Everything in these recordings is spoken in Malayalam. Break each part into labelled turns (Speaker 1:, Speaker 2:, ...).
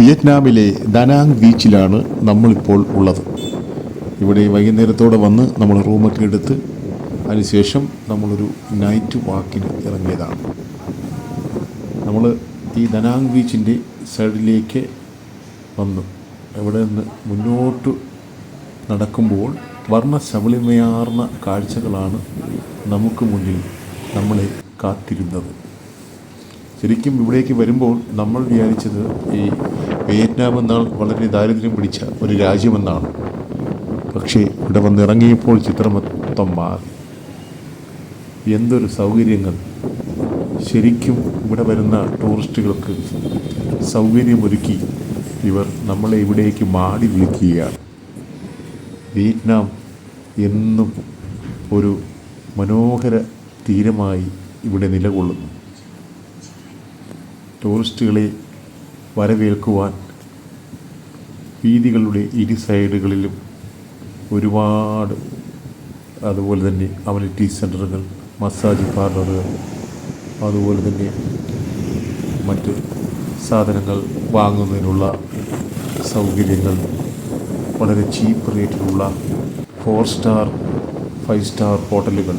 Speaker 1: വിയറ്റ്നാമിലെ ദനാങ് ബീച്ചിലാണ് നമ്മളിപ്പോൾ ഉള്ളത്. ഇവിടെ വൈകുന്നേരത്തോടെ വന്ന് നമ്മൾ റൂമൊക്കെ എടുത്ത് അതിനുശേഷം നമ്മളൊരു നൈറ്റ് വാക്കിന് ഇറങ്ങിയതാണ്. നമ്മൾ ഈ ദനാങ് ബീച്ചിന്റെ സൈഡിലേക്ക് വന്നു. ഇവിടെ നിന്ന് മുന്നോട്ട് നടക്കുമ്പോൾ വർണ ശബളിമയാർന്ന കാഴ്ചകളാണ് നമുക്ക് മുന്നിൽ നമ്മളെ കാത്തിരുന്നത്. ശരിക്കും ഇവിടേക്ക് വരുമ്പോൾ നമ്മൾ വിചാരിച്ചത് ഈ വിയറ്റ്നാം എന്നാൽ വളരെ ദാരിദ്ര്യം പിടിച്ച ഒരു രാജ്യമെന്നാണ്. പക്ഷേ ഇവിടെ വന്നിറങ്ങിയപ്പോൾ ചിത്രം മൊത്തം മാറി. എന്തൊരു സൗകര്യങ്ങൾ. ശരിക്കും ഇവിടെ വരുന്ന ടൂറിസ്റ്റുകൾക്ക് സൗകര്യമൊരുക്കി ഇവർ നമ്മളെ ഇവിടേക്ക് മാടി വിളിക്കുകയാണ്. വിയറ്റ്നാം എന്നും ഒരു മനോഹര തീരമായി ഇവിടെ നിലകൊള്ളുന്നു. ടൂറിസ്റ്റുകളെ വരവേൽക്കുവാൻ വീതികളുടെ ഇരു സൈഡുകളിലും ഒരുപാട് അതുപോലെ തന്നെ അമ്യൂണിറ്റി സെന്ററുകൾ മസാജ് പാർലറുകൾ അതുപോലെ തന്നെ മറ്റ് സാധനങ്ങൾ വാങ്ങുന്നതിനുള്ള സൗകര്യങ്ങൾ വളരെ ചീപ്പ് റേറ്റിലുള്ള ഫോർ സ്റ്റാർ ഫൈവ് സ്റ്റാർ ഹോട്ടലുകൾ.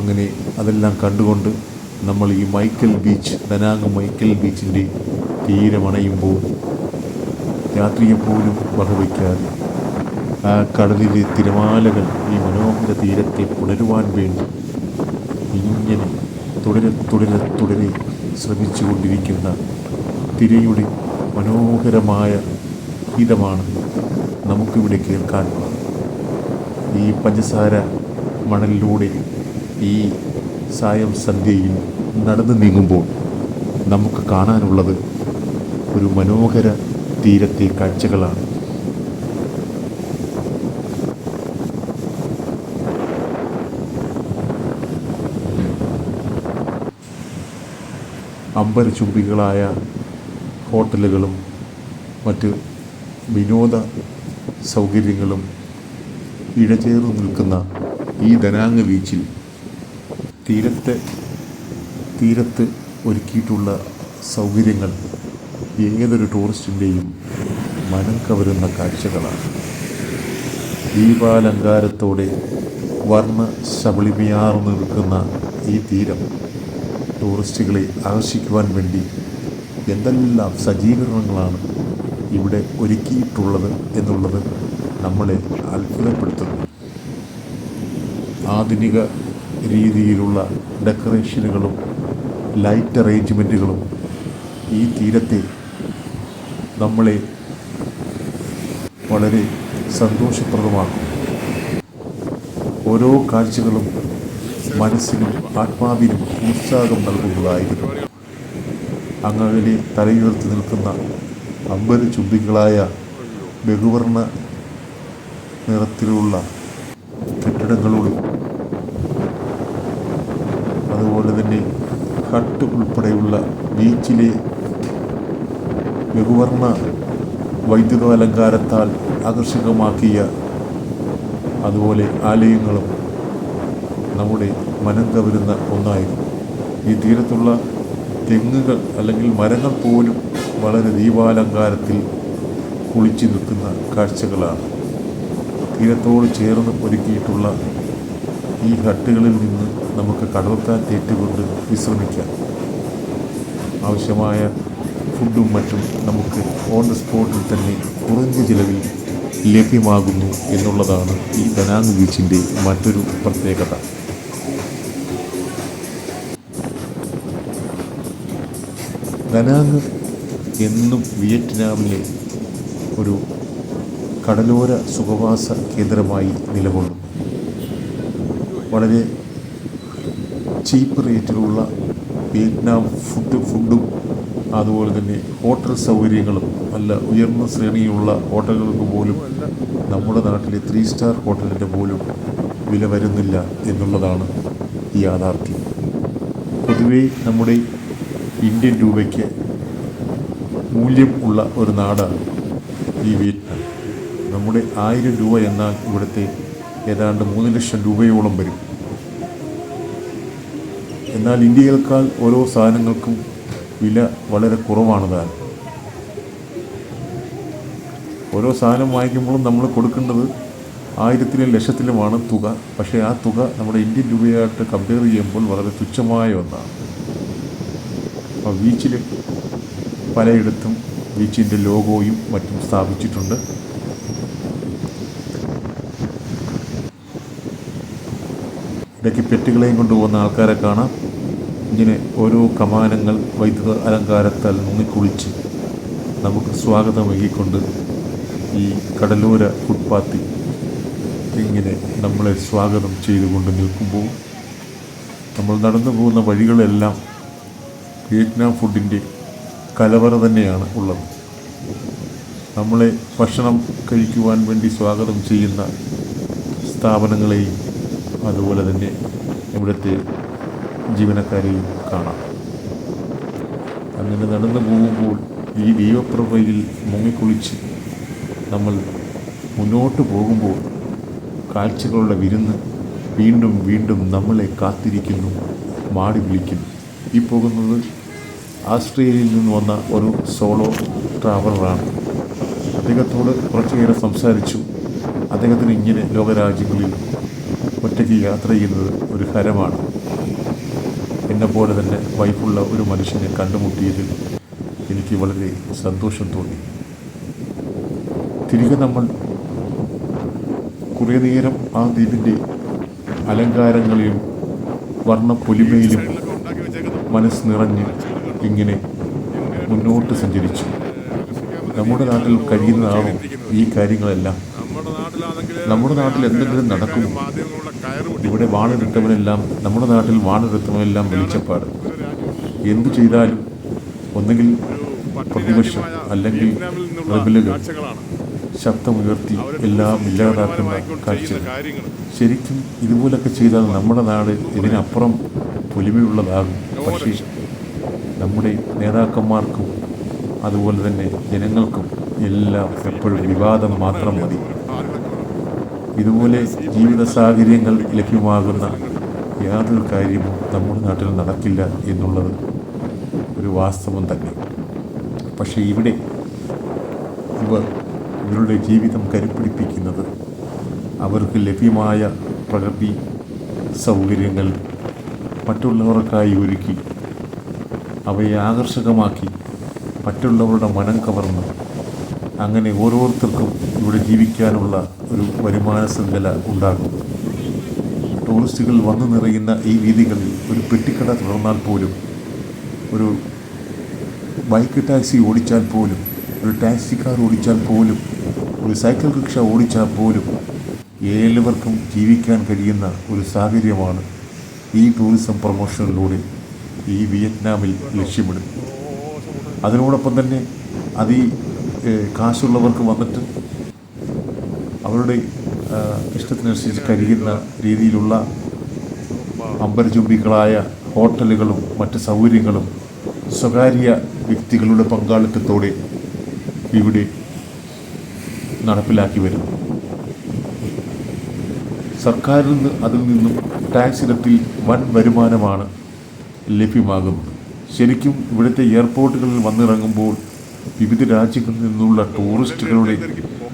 Speaker 1: അങ്ങനെ അതെല്ലാം കണ്ടുകൊണ്ട് നമ്മൾ ഈ മൈക്കൽ ബീച്ച് ദനാങ് മൈക്കൽ ബീച്ചിന്റെ തീരമണയുമ്പോൾ രാത്രിയെപ്പോലും വകവയ്ക്കാതെ ആ കടലിലെ തിരമാലകൾ ഈ മനോഹര തീരത്തെ പുണരുവാൻ വേണ്ടി ഇങ്ങനെ തുടരെ തുടരെ തുടരെ ശ്രമിച്ചുകൊണ്ടിരിക്കുന്ന തിരയുടെ മനോഹരമായ ഗീതമാണ് നമുക്കിവിടെ കേൾക്കാൻ ഈ പഞ്ചസാര മണലിലൂടെ ഈ സായം സന്ധ്യയിൽ നടന്നു നീങ്ങുമ്പോൾ നമുക്ക് കാണാനുള്ളത് ഒരു മനോഹര തീരത്തെ കാഴ്ചകളാണ്. അമ്പരചുംബികളായ ഹോട്ടലുകളും മറ്റ് വിനോദ സൗകര്യങ്ങളും ഇഴചേർന്ന് നിൽക്കുന്ന ഈ ദനാങ് ബീച്ചിൽ തീരത്തെ തീരത്ത് ഒരുക്കിയിട്ടുള്ള സൗകര്യങ്ങൾ ഏതൊരു ടൂറിസ്റ്റിന്റെയും മനം കവരുന്ന കാഴ്ചകളാണ്. ദീപാലങ്കാരത്തോടെ വർണ ശബളിമയാർന്ന് നിൽക്കുന്ന ഈ തീരം ടൂറിസ്റ്റുകളെ ആകർഷിക്കുവാൻ വേണ്ടി എന്തെല്ലാം സജ്ജീകരണങ്ങളാണ് ഇവിടെ ഒരുക്കിയിട്ടുള്ളത് എന്നുള്ളത് നമ്മളെ അത്ഭുതപ്പെടുത്തുന്നു. ആധുനിക രീതിയിലുള്ള ഡെക്കറേഷനുകളും ലൈറ്റ് അറേഞ്ച്മെന്റുകളും ഈ തീരത്തെ നമ്മളെ വളരെ സന്തോഷപ്രദമാക്കും. ഓരോ കാഴ്ചകളും മനസ്സിനും ആത്മാവിനും ഉത്സാഹം നൽകുന്നതായിരുന്നു. അങ്ങനെ തലയുയർത്തി നിൽക്കുന്ന അമ്പര ചുംബികളായ ബഹുവർണ നിറത്തിലുള്ള കെട്ടിടങ്ങളോടും അതുപോലെ തന്നെ ഹട്ട് ഉൾപ്പെടെയുള്ള ബീച്ചിലെ ബഹുവർണ വൈദ്യുതാലങ്കാരത്താൽ ആകർഷകമാക്കിയ അതുപോലെ ആലയങ്ങളും നമ്മുടെ മനം കവരുന്ന ഒന്നായിരുന്നു. ഈ തീരത്തുള്ള തെങ്ങുകൾ അല്ലെങ്കിൽ മരങ്ങൾ പോലും വളരെ ദീപാലങ്കാരത്തിൽ കുളിച്ചു നിൽക്കുന്ന കാഴ്ചകളാണ്. തീരത്തോട് ചേർന്ന് ഒരുക്കിയിട്ടുള്ള ഈ ഹട്ടുകളിൽ നിന്ന് നമുക്ക് കടൽക്കാറ്റേറ്റുകൊണ്ട് വിശ്രമിക്കാം. ആവശ്യമായ ഫുഡും മറ്റും നമുക്ക് ഓൺ ദ സ്പോട്ടിൽ തന്നെ കുറഞ്ഞ ചിലവിൽ ലഭ്യമാകുന്നു എന്നുള്ളതാണ് ഈ ദനാങ് ബീച്ചിന്റെ മറ്റൊരു പ്രത്യേകത. ദനാങ് എന്നും വിയറ്റ്നാമിലെ ഒരു കടലോര സുഖവാസ കേന്ദ്രമായി നിലകൊള്ളുന്നു. വളരെ ചീപ്പ് റേറ്റിലുള്ള വിയറ്റ്നാം ഫുഡ് ഫുഡും അതുപോലെ തന്നെ ഹോട്ടൽ സൗകര്യങ്ങളും നല്ല ഉയർന്ന ശ്രേണിയുള്ള ഹോട്ടലുകൾക്ക് പോലും നമ്മുടെ നാട്ടിലെ ത്രീ സ്റ്റാർ ഹോട്ടലിന്റെ പോലും വില വരുന്നില്ല എന്നുള്ളതാണ് ഈ യാഥാർത്ഥ്യം. പൊതുവേ നമ്മുടെ ഇന്ത്യൻ രൂപയ്ക്ക് മൂല്യം ഉള്ള ഒരു നാടാണ് ഈ വിയറ്റ്നാം. നമ്മുടെ ആയിരം രൂപ എന്നാൽ ഇവിടുത്തെ ഏതാണ്ട് മൂന്ന് ലക്ഷം രൂപയോളം വരും. എന്നാൽ ഇന്ത്യയേക്കാൾ ഓരോ സാധനങ്ങൾക്കും വില വളരെ കുറവാണ് താൻ ഓരോ സാധനം വാങ്ങിക്കുമ്പോഴും നമ്മൾ കൊടുക്കേണ്ടത് ആയിരത്തിലും ലക്ഷത്തിലുമാണ് തുക. പക്ഷേ ആ തുക നമ്മുടെ ഇന്ത്യൻ രൂപയായിട്ട് കമ്പയർ ചെയ്യുമ്പോൾ വളരെ തുച്ഛമായ ഒന്നാണ്. അപ്പോൾ ബീച്ചിൽ പലയിടത്തും ബീച്ചിന്റെ ലോഗോയും മറ്റും സ്ഥാപിച്ചിട്ടുണ്ട്. ഇടയ്ക്ക് പെറ്റുകളെയും കൊണ്ടുപോകുന്ന ആൾക്കാരെ കാണാം. ഇങ്ങനെ ഓരോ കമാനങ്ങൾ വൈദ്യുത അലങ്കാരത്താൽ മുങ്ങിക്കുളിച്ച് നമുക്ക് സ്വാഗതമേകിക്കൊണ്ട് ഈ കടലോര ഫുട്പാത്തി ഇങ്ങനെ നമ്മളെ സ്വാഗതം ചെയ്തുകൊണ്ട് നിൽക്കുമ്പോൾ നമ്മൾ നടന്നു പോകുന്ന വഴികളെല്ലാം വിയറ്റ്നാം ഫുഡിന്റെ കലവറ തന്നെയാണ് ഉള്ളത്. നമ്മളെ ഭക്ഷണം കഴിക്കുവാൻ വേണ്ടി സ്വാഗതം ചെയ്യുന്ന സ്ഥാപനങ്ങളെയും അതുപോലെ തന്നെ ഇവിടുത്തെ ജീവനക്കാരെയും കാണാം. അങ്ങനെ നടന്നു പോകുമ്പോൾ ഈ ദൈവപ്രഭയിൽ മുങ്ങിക്കുളിച്ച് നമ്മൾ മുന്നോട്ട് പോകുമ്പോൾ കാഴ്ചകളുടെ വിരുന്ന് വീണ്ടും വീണ്ടും നമ്മളെ കാത്തിരിക്കുന്നു മാടി വിളിക്കുന്നു. ഈ പോകുന്നത് ആസ്ട്രേലിയയിൽ നിന്ന് വന്ന ഒരു സോളോ ട്രാവലറാണ്. അദ്ദേഹത്തോട് കുറച്ചു നേരം സംസാരിച്ചു. അദ്ദേഹത്തിന് ഇങ്ങനെ ലോകരാജ്യങ്ങളിൽ ഒറ്റയ്ക്ക് യാത്ര ചെയ്യുന്നത് ഒരു ഹരമാണ്. എന്നെപ്പോലെ തന്നെ വൈഫുള്ള ഒരു മനുഷ്യനെ കണ്ടുമുട്ടിയതിൽ എനിക്ക് വളരെ സന്തോഷം തോന്നി. തിരികെ നമ്മൾ കുറേ നേരം ആ ദ്വീപിന്റെ അലങ്കാരങ്ങളിലും വർണപ്പൊലിമയിലും മനസ്സ് നിറഞ്ഞ് ഇങ്ങനെ മുന്നോട്ട് സഞ്ചരിച്ചു. നമ്മുടെ നാട്ടിൽ കഴിയുന്നതാണോ ഈ കാര്യങ്ങളെല്ലാം.
Speaker 2: നമ്മുടെ
Speaker 1: നാട്ടിൽ എന്തെങ്കിലും നടക്കും.
Speaker 2: മാധ്യമങ്ങളുടെ കയറ്
Speaker 1: ഇവിടെ വാണെടുത്തവനെല്ലാം നമ്മുടെ നാട്ടിൽ വാണെടുത്തവനെല്ലാം വെളിച്ചപ്പാട്. എന്തു ചെയ്താലും ഒന്നുകിൽ പ്രതിപക്ഷം അല്ലെങ്കിൽ റബലുകൾ ശബ്ദമുയർത്തി എല്ലാം ഇല്ലാതാക്കുന്ന കാഴ്ച ശരിക്കും ഇതുപോലൊക്കെ ചെയ്താൽ നമ്മുടെ നാട് ഇതിനപ്പുറം പൊലിമയുള്ളതാകും. പക്ഷേ നമ്മുടെ നേതാക്കന്മാർക്കും അതുപോലെ തന്നെ ജനങ്ങൾക്കും എല്ലാം എപ്പോഴും വിവാദം മാത്രം മതി. ഇതുപോലെ ജീവിത സാഹചര്യങ്ങൾ ലഭ്യമാകുന്ന യാതൊരു കാര്യവും നമ്മുടെ നാട്ടിൽ നടക്കില്ല എന്നുള്ളത് ഒരു വാസ്തവം തന്നെ. പക്ഷേ ഇവിടെ ഇവർ ഇവരുടെ ജീവിതം കരുപ്പിടിപ്പിക്കുന്നത് അവർക്ക് ലഭ്യമായ പ്രകൃതി സൗകര്യങ്ങൾ മറ്റുള്ളവർക്കായി ഒരുക്കി അവയെ ആകർഷകമാക്കി മറ്റുള്ളവരുടെ മനം കവർന്ന് അങ്ങനെ ഓരോരുത്തർക്കും ഇവിടെ ജീവിക്കാനുള്ള ഒരു വരുമാന ശൃംഖല ഉണ്ടാകും. ടൂറിസ്റ്റുകൾ വന്നു നിറയുന്ന ഈ വീതികളിൽ ഒരു പെട്ടിക്കട തുറന്നാൽ പോലും ഒരു ബൈക്ക് ടാക്സി ഓടിച്ചാൽ പോലും ഒരു ടാക്സി കാർ ഓടിച്ചാൽ പോലും ഒരു സൈക്കിൾ റിക്ഷ ഓടിച്ചാൽ പോലും ഏവർക്കും ജീവിക്കാൻ കഴിയുന്ന ഒരു സാഹചര്യമാണ് ഈ ടൂറിസം പ്രൊമോഷനിലൂടെ ഈ വിയറ്റ്നാമിൽ ലക്ഷ്യമിടുന്നത്. അതിനോടൊപ്പം തന്നെ അത് കാശുള്ളവർക്ക് വന്നിട്ട് അവരുടെ ഇഷ്ടത്തിനനുസരിച്ച് കഴിയുന്ന രീതിയിലുള്ള അമ്പരചുംബികളായ ഹോട്ടലുകളും മറ്റ് സൗകര്യങ്ങളും സ്വകാര്യ വ്യക്തികളുടെ പങ്കാളിത്തത്തോടെ ഇവിടെ നടപ്പിലാക്കി വരുന്നു. സർക്കാരിൽ നിന്ന് അതിൽ നിന്നും ടാക്സ് ഇനത്തിൽ വൻ വരുമാനമാണ് ലഭ്യമാകുന്നത്. ശരിക്കും ഇവിടുത്തെ എയർപോർട്ടുകളിൽ വന്നിറങ്ങുമ്പോൾ വിവിധ രാജ്യങ്ങളിൽ നിന്നുള്ള ടൂറിസ്റ്റുകളുടെ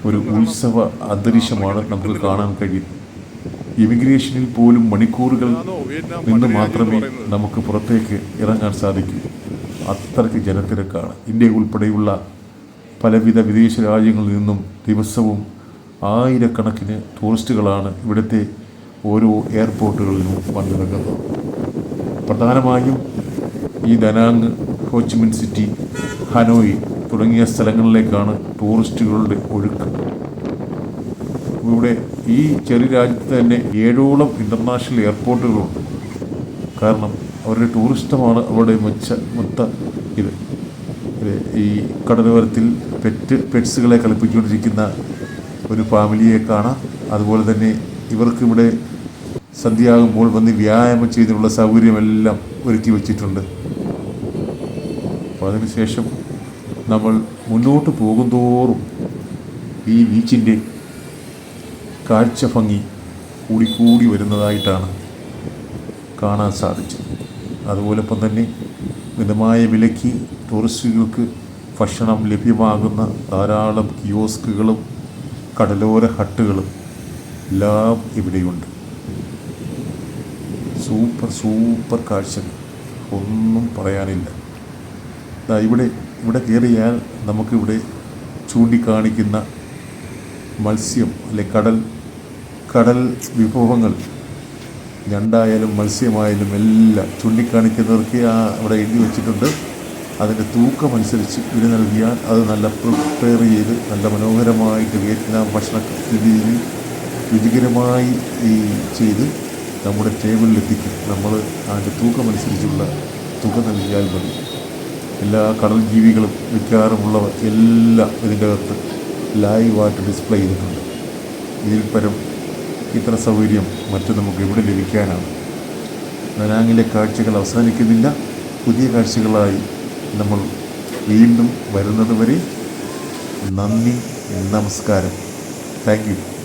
Speaker 1: ഒരു ഉത്സവ അന്തരീക്ഷമാണ് നമുക്ക് കാണാൻ കഴിയുന്നത് ഇമിഗ്രേഷനിൽ പോലും മണിക്കൂറുകൾ നിന്ന് മാത്രമേ നമുക്ക് പുറത്തേക്ക് ഇറങ്ങാൻ സാധിക്കൂ. അത്രയ്ക്ക് ജനത്തിരക്കാണ്. ഇന്ത്യ ഉൾപ്പെടെയുള്ള പലവിധ വിദേശ രാജ്യങ്ങളിൽ നിന്നും ദിവസവും ആയിരക്കണക്കിന് ടൂറിസ്റ്റുകളാണ് ഇവിടുത്തെ ഓരോ എയർപോർട്ടുകളിലും വന്നിറങ്ങുന്നത്. പ്രധാനമായും ഈ ദനാങ് ഹോച്ചിമിൻ സിറ്റി ഹനോയി തുടങ്ങിയ സ്ഥലങ്ങളിലേക്കാണ് ടൂറിസ്റ്റുകളുടെ ഒഴുക്ക്. ഇവിടെ ഈ ചെറിയ രാജ്യത്ത് തന്നെ ഏഴോളം ഇന്റർനാഷണൽ എയർപോർട്ടുകളുണ്ട് കാരണം അവരുടെ ടൂറിസ്റ്റമാണ് അവരുടെ മെച്ച മൊത്ത ഇത്. ഈ കടലോരത്തിൽ പെറ്റ് പെറ്റ്സുകളെ കളിപ്പിച്ചുകൊണ്ടിരിക്കുന്ന ഒരു ഫാമിലിയെ കാണാം. അതുപോലെ തന്നെ ഇവർക്ക് ഇവിടെ സന്ധ്യയാകുമ്പോൾ വന്ന് വ്യായാമം ചെയ്തിട്ടുള്ള സൗകര്യമെല്ലാം ഒരുക്കി വച്ചിട്ടുണ്ട്. അപ്പോൾ അതിനുശേഷം നമ്മൾ മുന്നോട്ട് പോകുന്തോറും ഈ ബീച്ചിന്റെ കാഴ്ച ഭംഗി കൂടിക്കൂടി വരുന്നതായിട്ടാണ് കാണാൻ സാധിച്ചത്. അതുപോലൊപ്പം തന്നെ മിതമായ വിലയ്ക്ക് ടൂറിസ്റ്റുകൾക്ക് ഭക്ഷണം ലഭ്യമാകുന്ന ധാരാളം കിയോസ്കുകളും കടലോര ഹട്ടുകളും എല്ലാം ഇവിടെയുണ്ട്. സൂപ്പർ സൂപ്പർ കാഴ്ചകൾ. ഒന്നും പറയാനില്ല. ഇവിടെ ഇവിടെ കയറിയാൽ നമുക്കിവിടെ ചൂണ്ടിക്കാണിക്കുന്ന മത്സ്യം അല്ലെ കടൽ കടൽ വിഭവങ്ങൾ ഞണ്ടായാലും മത്സ്യമായാലും എല്ലാം ചൂണ്ടിക്കാണിക്കുന്നവർക്ക് ആ അവിടെ എഴുതി വെച്ചിട്ടുണ്ട്. അതിന്റെ തൂക്കമനുസരിച്ച് വില നൽകിയാൽ അത് നല്ല പ്രിപ്പയർ ചെയ്ത് നല്ല മനോഹരമായിട്ട് വിയറ്റ്നാം ഭക്ഷണ രീതിയിൽ രുചികരമായി ഈ ചെയ്ത് നമ്മുടെ ടേബിളിലെത്തിക്കും നമ്മൾ അതിന്റെ തൂക്കമനുസരിച്ചുള്ള തുക നൽകിയാൽ മതി. എല്ലാ കടൽ ജീവികളും മിക്കവാറുമുള്ളവ എല്ലാം ഇതിന്റെ അകത്ത് ലൈവായിട്ട് ഡിസ്പ്ലേ ചെയ്തിട്ടുണ്ട്. ഇതിൽ പരം ഇത്ര സൗകര്യം മറ്റു നമുക്ക് ഇവിടെ ലഭിക്കാനാണ്? നനാങ്ങിലെ കാഴ്ചകൾ അവസാനിക്കുന്നില്ല. പുതിയ കാഴ്ചകളായി നമ്മൾ വീണ്ടും വരുന്നത് വരെ നന്ദി നമസ്കാരം. Thank you.